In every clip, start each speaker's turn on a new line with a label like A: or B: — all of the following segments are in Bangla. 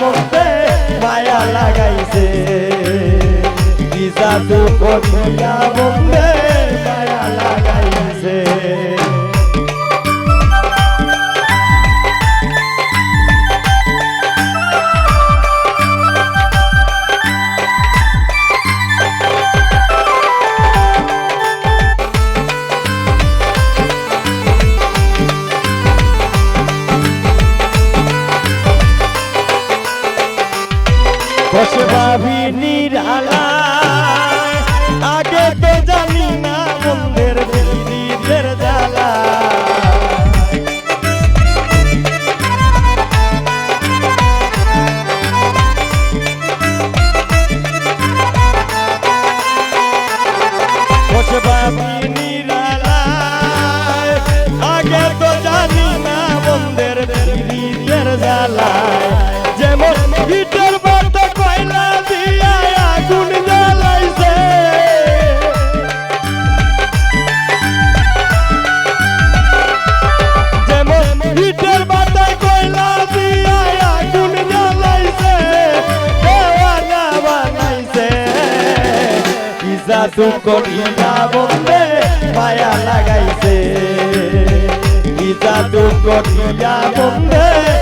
A: মধ্যে মায়া লাগাইছে। দিশা তো কঠিয়া পয়সা তু করিয়া বন্ধে মায়া লাগাইছে। গীতা তু করিয়া বন্ধে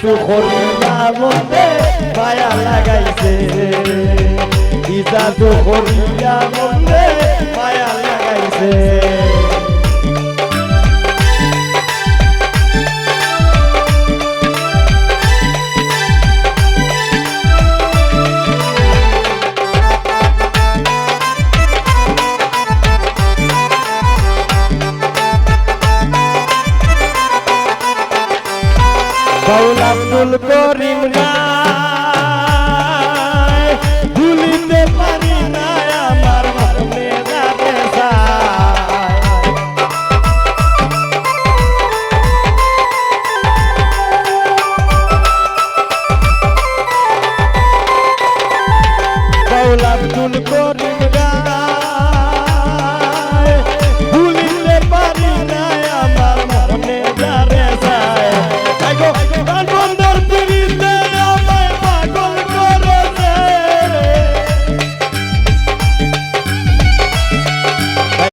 A: সুখরিনা মধ্যে মায়া লাগাইছে। ইসা সুখরিয়া মধ্যে মায়া লাগাইছে। আব্দুল করিম রা